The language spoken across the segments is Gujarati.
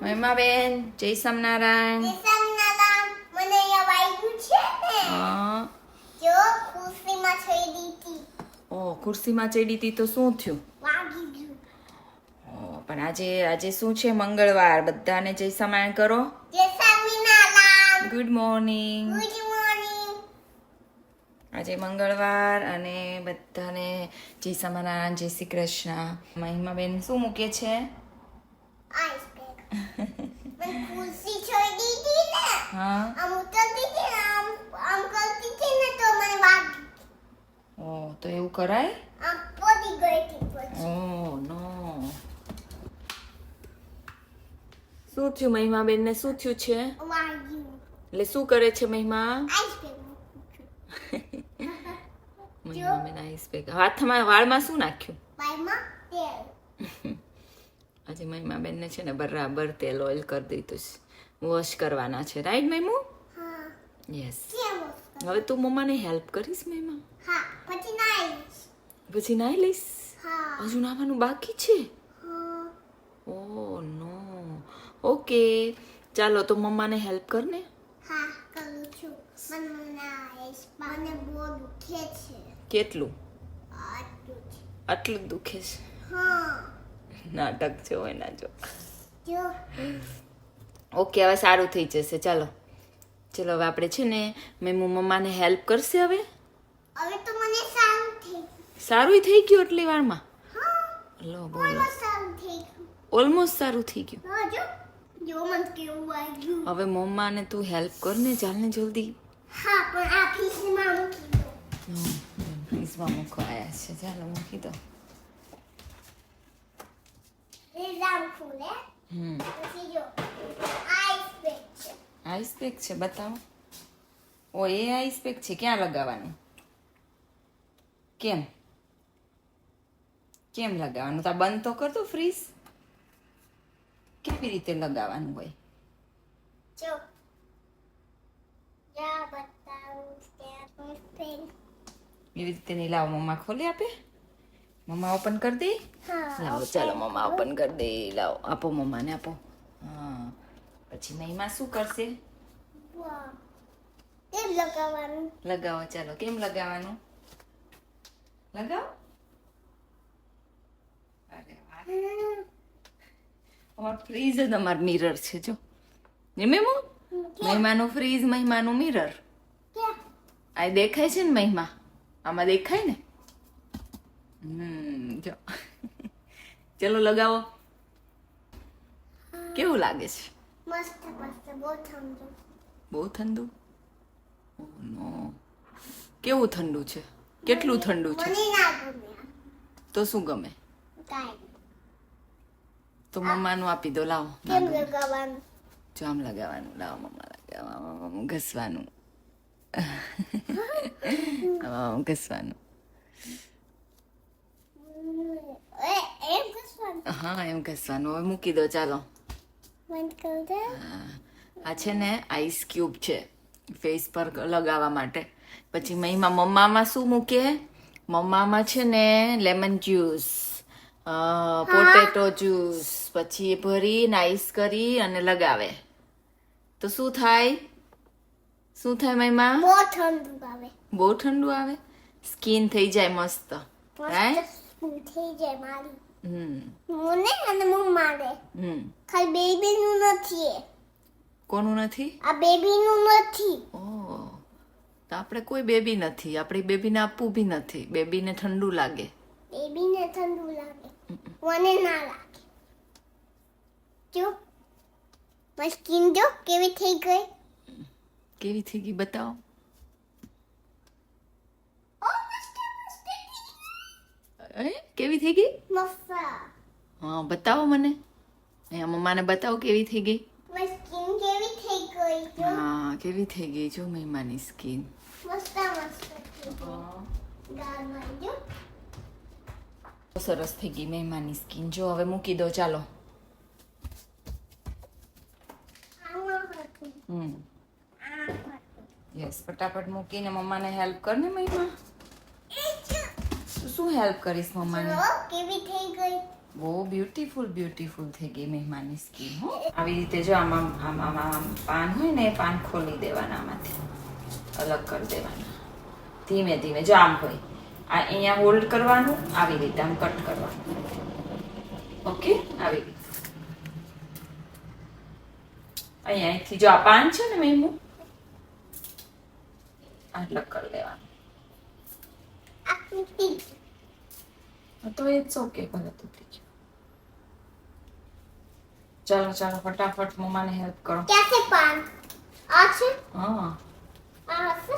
મહિમાબેન જય સ્વામિનારાયણ. મને વાગ્યું છે ને? હા. જો ખુરશીમાં ચડી દીધી ઓ ખુરશીમાં ચડી હતી તો શું થયું? વાગી ગયું. ઓ, પણ આજે આજે શું છે મંગળવાર? બધાને જય સ્વામિનારાયણ કરો. દેસામીનારામ ગુડ મોર્નિંગ ગુડ મોર્નિંગ આજે મંગળવાર અને બધાને જય સ્વામિનારાયણ જય શ્રી કૃષ્ણ. મહિમાબેન શું મૂકે છે? આઈસ પેક મને ખુરશી છોડી દીધી ને હા આમ ઉતરતી હતી ને આમ આમ કરતી હતી ને તો મને વાગી ઓ તો એવું કરાય? ઓ નો. શું થયું મહિમાબેનને શું થયું છે? એટલે શું કરે છે મહિમા? મહિમા બેન આઈસ પેક હાથમાં વાળમાં શું નાખ્યું? આજે મહિમા આજે મહિમાબેનને છે ને બરાબર તેલ ઓઇલ કરી દીધું છે. વોશ કરવાના છે. રાઈટ મહિમુ? યસ? હવે તું મમ્માને હેલ્પ કરીશ એમાં? હા પછી નાઈશ પછી નાઈ લઈશ? હા. હજુ નાવાનું બાકી છે? Oh no. ઓકે. ચાલો તો મમ્માને હેલ્પ કર ને હા કરું છું. મને બહુ દુખે છે. કેટલું? આટલું દુખે છે? હા. નાટક છે હોય ના જો. જો. ઓકે હવે સારું થઈ જશે. ચાલો. ચલો હવે આપણે છે ને મેમુ મમ્માને હેલ્પ કરશે હવે? હવે તો મને સારું થઈ સારું થઈ ગયું એટલી વારમાં? લો બોલો. ઓલમોસ્ટ સારું થઈ ગયું. હવે મમ્માને તું હેલ્પ કર ને ચાલ ને જલ્દી. હા પણ આ ફીસમાં મૂકી દો. ફ્રીઝમાં મૂકો આવ્યા છે. ચાલો મૂકી દો. હમ. પછી જો આઈસ છે. આઈસ પેક છે બતાવો. ઓ એ આઈસ પેક છે ક્યાં લગાવવાનું? કેમ? કેમ લગાવવાનું? તો બંધ તો કર દો ફ્રીઝ કેવી રીતે લગાવવાનું હોય? એવી રીતે નહીં લાવો મમ્મા ખોલી આપે? મમ્મા ઓપન કરી દે? લાવો ચાલો મમ્મા ઓપન કરી દે લાવો. આપો મમ્માને આપો. હા. પછી મહિમા શું કરશે? કેમ લગાવવાનું? લગાવો ચાલો. કેમ લગાવવાનું? લગાવો. અરે વાહ. ફ્રીજ જ અમારું મિરર છે જો. મેમો? મહિમાનું ફ્રીજ મહેમાનું મિરર આ દેખાય છે ને મહિમા? આમાં દેખાય ને? હમ જો. ચલો લગાવો. કેવું લાગે છે? મસ્ત મસ્ત બહુ ઠંડુ. બહુ ઠંડુ? નો. કેવું ઠંડુ છે? કેટલું ઠંડુ છે? તો શું ગમે? તો મમ્માનું આપી દો લાવો. જામ. લગાવવાનું? લાવો મમ્મા લગાવવા ઘસવાનું. ઘસવાનું. હા એમ ઘસવાનું. હવે મૂકી દો ચાલો. બંધ કરી દે આ છે ને આઈસ ક્યુબ છે ફેસ પર લગાવવા માટે. પછી મહીમાં મમ્મામાં શું મૂકે મમ્મામાં છે ને લેમન જ્યુસ પોટેટો જ્યુસ પછી એ ભરીને આઈસ કરી અને લગાવે. તો શું થાય? શું થાય મહીમાં બહુ ઠંડુ આવે. બહુ ઠંડુ આવે? સ્કિન થઈ જાય મસ્ત રાઈટ થઈ જાય મારી. હમ. મને અને મમ્માને. હમ. ખાલી બેબીનું નથી. કોનું નથી? આ બેબીનું નથી. ઓહ. તો આપણે કોઈ બેબી નથી. આપણી બેબીને આપવું બી નથી. બેબીને ઠંડુ લાગે. બેબીને ઠંડુ લાગે. મને ના લાગે. જો. મારી સ્કિન જો કેવી થઈ ગઈ? કેવી થઈ ગઈ બતાવો. ઓ મસ્ત મસ્ત એ કેવી થઈ ગઈ? મસ્ત હા બતાવો મને. અહીંયા મમ્માને બતાવો કેવી થઈ ગઈ. મારી સ્કિન કેવી થઈ ગઈ જો હા કેવી થઈ ગઈ જો મહેમાની સ્કિન મસ્ત મસ્ત જો સરસ થઈ ગઈ મહેમાની સ્કિન જો હવે મૂકી દો ચાલો હમ યસ ફટાફટ મૂકીને મમ્માને હેલ્પ કર ને મહિમા શું હેલ્પ કરીશ મમ્માને કેવી થઈ ગઈ બહુ બ્યુટીફુલ બ્યુટીફુલ થઈ ગઈ મહેમાનની સ્કીન હો. આવી રીતે જો આમાં આમાં આમ પાન હોય ને એ પાન ખોલી દેવાના આમાંથી. અલગ કરી દેવાના. ધીમે ધીમે જો આમ હોય. આ અહીંયા હોલ્ડ કરવાનું આવી રીતે આમ કટ કરવાનું. ઓકે આવી રીતે. અહીંયા અહીંથી જો આ પાન છે ને મેમુ અલગ કરી દેવાનું. તો એ ઓકે ભલે તૂટી ચાલો ચાલો ફટાફટ મમ્માને હેલ્પ કરો. છે પાન? આ છે? હા. આ હશે?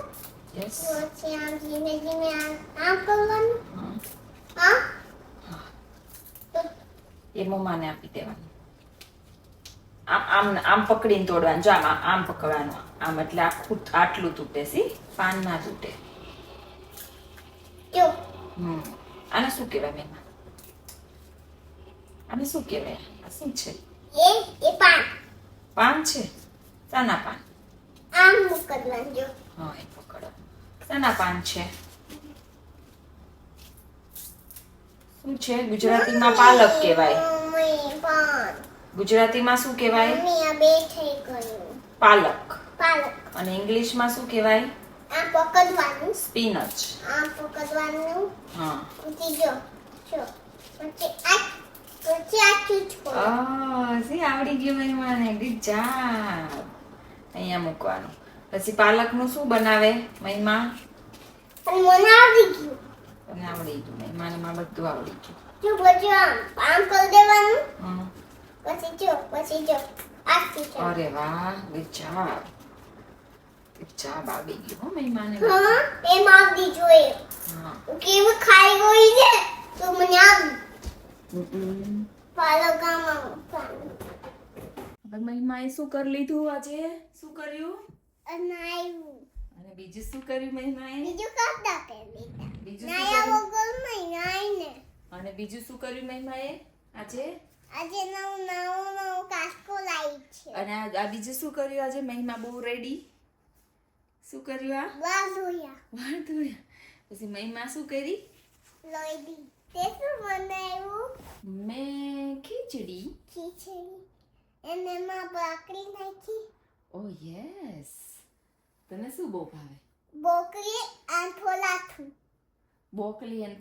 યસ પછી આમ ધીમે ધીમે આમ કરવાનું? હા. એ મમ્માને આપી દેવાનું. આમ આમ આમ પકડીને તોડવાનું. જો આમ આમ- આમ પકડવાનું. આમ એટલે આખું આટલું તૂટે સી? પાન ના તૂટે. જો. હમ. આને શું કહેવાય મેં આને શું કહેવાય? આ શું છે? એ એ પાન. પાન છે? શાના પાન? આમ કરવાનું જો હા એ પકડો. શાના પાન છે? શું છે? ગુજરાતીમાં પાલક કહેવાય. ગુજરાતીમાં શું કહેવાય? પાલક. પાલક. અને ઇંગ્લિશમાં શું કહેવાય? આ પકડવાનું. સ્પિનચ. આ પકડવાનું. હા. પછી જો જો. પછી આ see આવડી ગયું મહેમાને ગુડ જોબ અહીંયા મૂકવાનું. પછી પાલકનું શું બનાવે મહિમા? મને આવડી ગયું. તને આવડી ગયું. મહેમાનમાં બધું આવડી ગયું. જો પછી આમ આમ કરી દેવાનું. પછી જો પછી જો. આ અરે વાહ ગુડ જોબ ગુડ જોબ આવડી મહેમાને હા એમ આવડી જોઈએ. કેવું ખાઈ ગઈ છે તો મને આમાં મહિમાએ શું કરી લીધું આજે? શું કર્યું? અને બીજું શું કર્યું મહિમાએ બીજું કરતા પહેલી બીજું નાયા વગર નહીં અને બીજું શું કર્યું મહિમાએ આજે? આજે નવું નવું નવું કાસ્કો લાવી છે. અને આ બીજું શું કર્યું આજે? મહિમા બહુ રેડી શું કર્યું આ? વાસોયા વાળ ધોયા પછી મહિમા શું કરી? લોઈડી તે શું બનાવ્યું મેં ખીચડી ખીચડી એને એમાં બાકરી નાખી ઓ યસ તને શું બહુ ભાવે બોકલી અને ફોલાથું બોકલી અને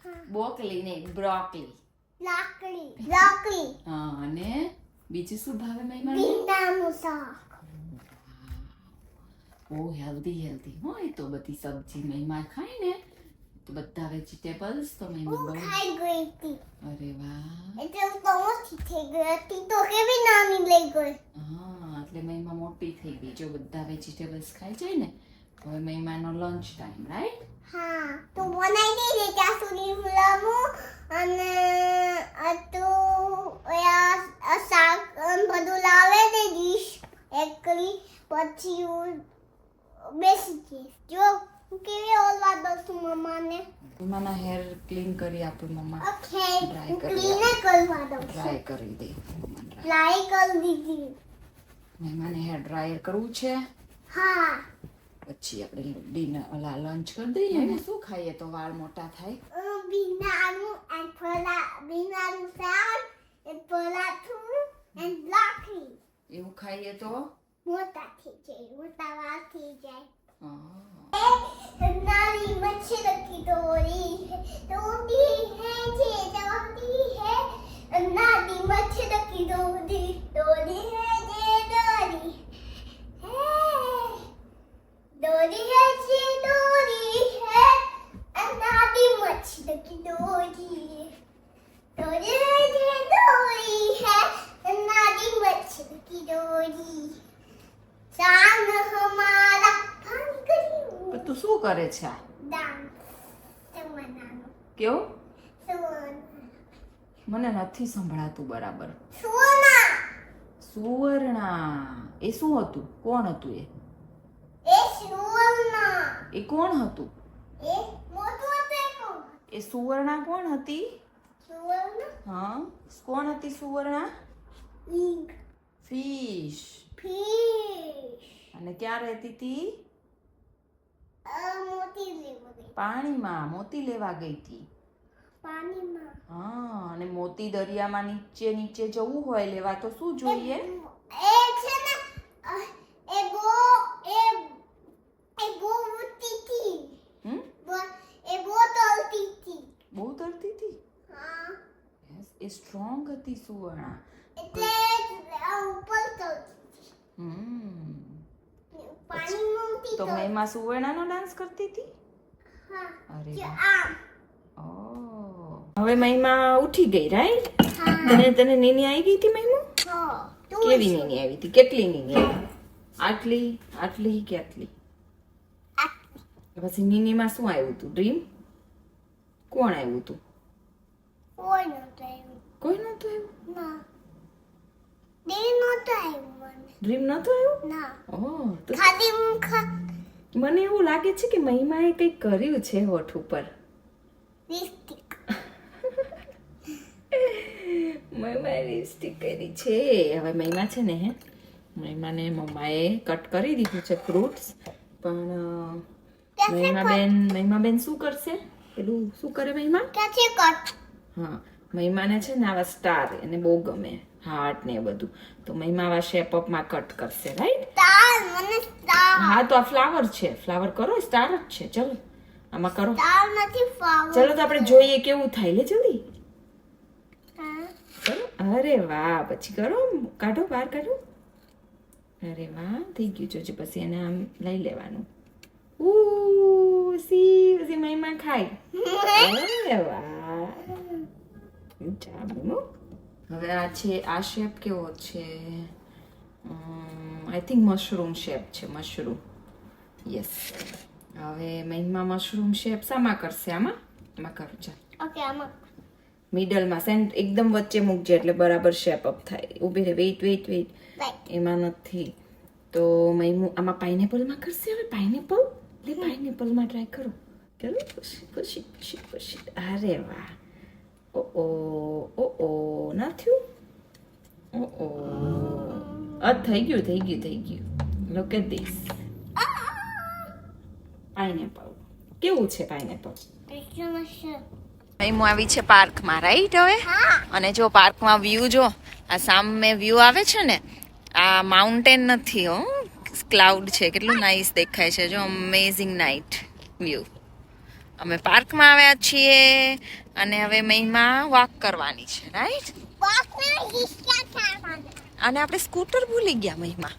હા બોકલી નહીં બ્રોકલી લાકડી લાકડી હા અને બીજું શું ભાવે મહિમા ભીંડાનું શાક ઓ હેલ્ધી હેલ્ધી હોય તો બધી સબ્જી મેં ખાય ને તો બધા વેજીટેબલ્સ તો મેં હું ખાઈ ગઈ હતી. અરે વાહ. એટલે હું તો મોટી થઈ ગઈ હતી. તો કેવી નાની લઈ ગઈ? હા એટલે મહિમા મોટી થઈ ગઈ. જો બધા વેજીટેબલ્સ ખાઈ જાય ને તો હવે મહિમાનો લંચ ટાઈમ રાઈટ હા તો બનાવી દે ત્યાં સુધી હું લાવું અને આ તો શાક બધું લાવે દે ડીશ એકલી પછી હું બેસી જઈશ. જો. કેવી ઓલવા દઉં છું મમ્માને મહિમાના હેર ક્લીન કરી આપું મમ્મા. ઓકે ડ્રાય ક્લીન કરવા દઉં ડ્રાય કરી દે ડ્રાય કરી દીધી. મહેમાને હેર ડ્રાયર કરવું છે? હા. પછી આપણે ડિનર ઓલા લંચ કરી દઈએ ને? શું ખાઈએ તો વાળ મોટા થાય? અમ ભીનાનું and ફલા ભીનાનું એન્ડ ફોલા ફલાથું એન્ડ બ્લોકી એવું ખાઈએ તો? મોટા થઈ જાય મોટા વાળ થઈ જાય. હા. नारी मच्छर की डोरी है टूटी है जे टूटी है नारी मच्छर की डोरी डोरी है जे डोरी है डोरी है जे डोरी है नारी मच्छर की डोरी डोरी है जे डोरी है नारी मच्छर की डोरी शान हमारा फन करियो પણ તું શું કરે છે આ ડાન્સ બનાનો કેવું? મને નથી સંભળાતું બરાબર. સુવર્ણા. એ શું હતું? કોણ હતું એ? એ સુવર્ણા. એ કોણ હતું? એ સુવર્ણા કોણ હતી? હા. કોણ હતી સુવર્ણા? ફિશ. ફિશ. અને ક્યાં રહેતી હતી? પાણીમાં મોતી લેવા ગઈ હતી. પાણીમાં? હા અને મોતી દરિયામાં નીચે નીચે જવું હોય લેવા તો શું જોઈએ? એ છે ને એ બો એ એ બો ઊંચી હતી. હમ? એ બો તરતી હતી. બહુ તરતી હતી? હા. એ સ્ટ્રોંગ હતી સુવર્ણા. એટલે ઉપર તળતી હમ. પાણીમાં તો તળતી. સુવર્ણાનો ડાન્સ કરતી હતી? અરે. હવે મહિમા ઉઠી ગઈ રાઈટ તને તને નીની આવી ગઈ હતી મહિમા? કેવી નીની આવી હતી? કેટલી નીની આવી? આટલી આટલી કે આટલી? પછી નીનીમાં શું આવ્યું હતું ડ્રીમ કોણ આવ્યું હતું કોઈ નહોતું આવ્યું. કોઈ નહોતું આવ્યું? ના. દેવી નહોતું આવ્યું ડ્રીમ નહોતું આવ્યું? ના. ઓ તો ખાલી હું મને એવું લાગે છે કે મહિમાએ કંઈક કર્યું છે હોઠ ઉપર. મહિમાએ લિપસ્ટિક કરી છે. હવે મહિમા છે ને મહિમાને મમ્માએ કટ કરી દીધું છે ફ્રૂટ્સ પણ અ, મહિમાબેન મહિમાબેન શું કરશે? પેલું શું કરે મહિમા? હા મહિમાને છે ને આવા સ્ટાર એને બહુ ગમે હાર્ટ ને એ બધું. તો મહિમા આવા શેપ અપમાં કટ કરશે રાઈટ મને સ્ટાર હા તો આ ફ્લાવર છે. ફ્લાવર કરો સ્ટાર જ છે. ચલો આમાં કરો. સ્ટાર નથી ફાવર ચલો તો આપણે જોઈએ કેવું થાય. લે જલ્દી. કરો અરે વાહ પછી કરો કાઢો બહાર કાઢો. અરે વાહ થઈ ગયું. જોજે પછી એને આમ લઈ લેવાનું. ઉ સી સી મહિમા ખાય. અરે વાહ. ચાલો. હવે આ છે આ શેપ કેવો છે? આઈ થિંક મશરૂમ શેપ છે મશરૂમ યસ હવે મહિમા મશરૂમ શેપ શામાં કરશે આમાં? આમાં કરું ચાલ. ઓકે આમાં. મિડલમાં સેન્ટ એકદમ વચ્ચે મૂકજે એટલે બરાબર શેપ અપ થાય. ઊભી રહે વેઇટ વેઇટ વેઇટ એમાં નથી. તો મહિમું આમાં પાઇનેપલમાં કરશે હવે? પાઇનેપલ લે પાઇનેપલમાં ટ્રાય કરો. ચલો ખુશી ખુશી ખુશી ખુશી અરે વાહ. ઓ ઓ ઓ ઓ ના થયું? ઓ ઓ અ થઈ ગયું થઈ ગયું થઈ ગયું લુક એટ ધીસ પાઇનેપલ કેવું છે પાઇનેપલ મૈમુ આવી છે પાર્કમાં રાઈટ હવે? અને જો પાર્કમાં વ્યૂ જો આ સામે વ્યૂ આવે છે ને આ માઉન્ટેન નથી હો. ક્લાઉડ છે કેટલું નાઇસ દેખાય છે જો અમેઝિંગ નાઇટ વ્યૂ અમે પાર્કમાં આવ્યા છીએ અને હવે મહિમા વોક કરવાની છે રાઈટ અને આપણે સ્કૂટર ભૂલી ગયા મહિમા.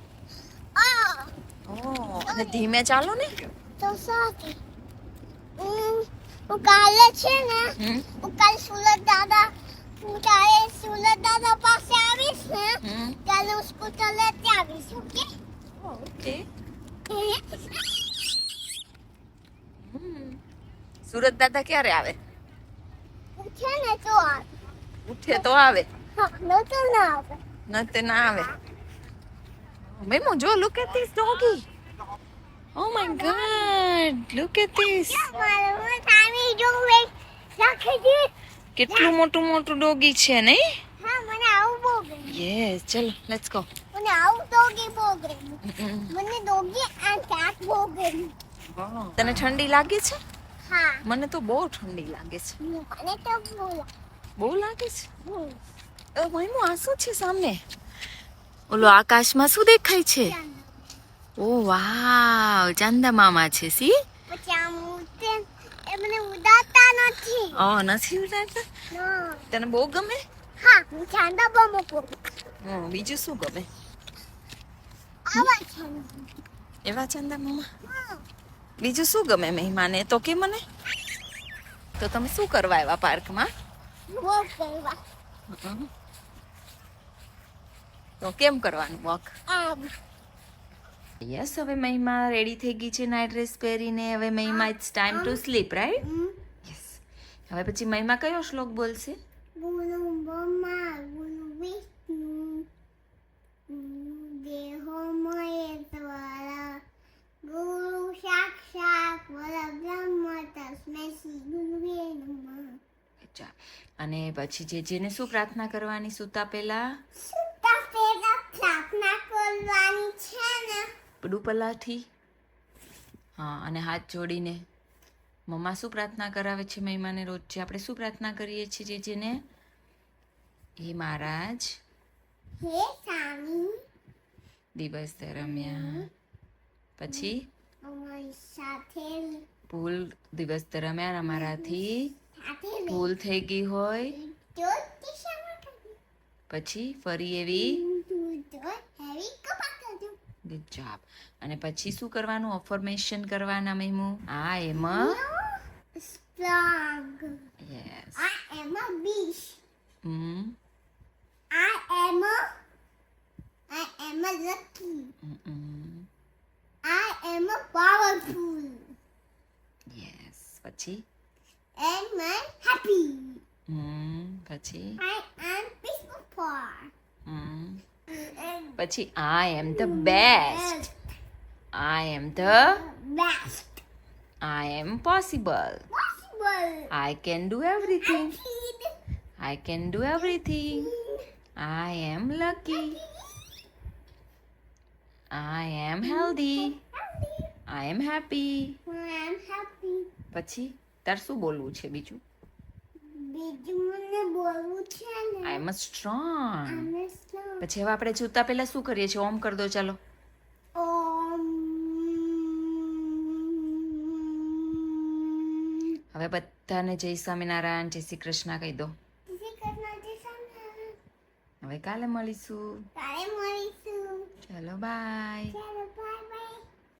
ઓ અને ધીમે ચાલો ને. તો સાથે હું કાલે છે ને હું કાલે સુરત દાદા હું કાલે સુરત દાદા પાસે આવીશ ને કાલે હું સ્કૂટર લેતી આવીશ ઓકે? ઓકે. સુરત દાદા ક્યારે આવે? ઉઠે ને તો આવે. ઉઠે તો આવે. હા ન તો ના આવે. ના આવે મેમો જો ગોડ લુક એટ ધીસ મારે હું સામે જોવે રાખી દે કેટલું મોટું મોટું ડોગી છે નહીં? હા મને આવું બહુ ગમે યસ ચલો લેટ્સ ગો મને આવું ડોગી બહુ ગમે મને ડોગી આ ચાટ બહુ ગમે તને ઠંડી લાગે છે? હા. મને તો બહુ ઠંડી લાગે છે. મને તો બહુ બહુ લાગે છે? હમ. મહિમો આ શું છે સામે ઓલો આકાશમાં શું દેખાય છે? ઓ વાવ ચાંદા મામા છે સી? ઉડતે નથી. ઓ નથી તને બહુ ગમે? હા હું ચાંદા બહુ મૂકું. હમ, બીજું શું ગમે? એવા ચાંદા મામા? બીજું શું ગમે મહેમાને? તો કે મને? તો તમે શું કરવા આવ્યા પાર્કમાં? તો કેમ કરવાનું વોક? આમ. યસ હવે મહિમા રેડી થઈ ગઈ છે નાઇટ ડ્રેસ પહેરીને. હવે Mahima it's time to sleep right yes હવે પછી મહિમા કયો શ્લોક બોલશે? અને પછી જે જેને શું પ્રાર્થના કરવાની સૂતા પહેલા સુતા પહેલા પ્રાર્થના કરવાની ને હા અને હાથ જોડીને મમ્મા શું પ્રાર્થના કરાવે છે મહિમાને રોજ? છે આપણે શું પ્રાર્થના કરીએ છીએ જે જેને? હે મહારાજ. હે સ્વામી. દિવસ દરમિયાન. પછી? સાથે ભૂલ દિવસ દરમિયાન અમારાથી ભૂલ થઈ ગઈ હોય. પછી ફરી એવી તું તો હેવી કપા કરજો ગુડ જોબ અને પછી શું કરવાનું અફર્મેશન કરવાના મહિમુ આ am strong yes am a beast hmm I am a lucky I am a powerful yes પછી I'm happy હમ પછી am peaceful for હમ પછી I am the best I am the best I am possible I can do everything I can do everything I am lucky I am healthy I am happy પછી તાર શું બોલવું છે બીજું બીજું મને બોલવું છે ને આઈ એમ સ્ટ્રોંગ પછી હવે આપણે જોતા પહેલા શું કરીએ છીએ? ઓમ કર દો ચાલો. હવે બધાને જય સ્વામિનારાયણ જય શ્રી કૃષ્ણ કહી દો. હવે કાલે મળીશું. કાલે મળીશું. ચાલો બાય.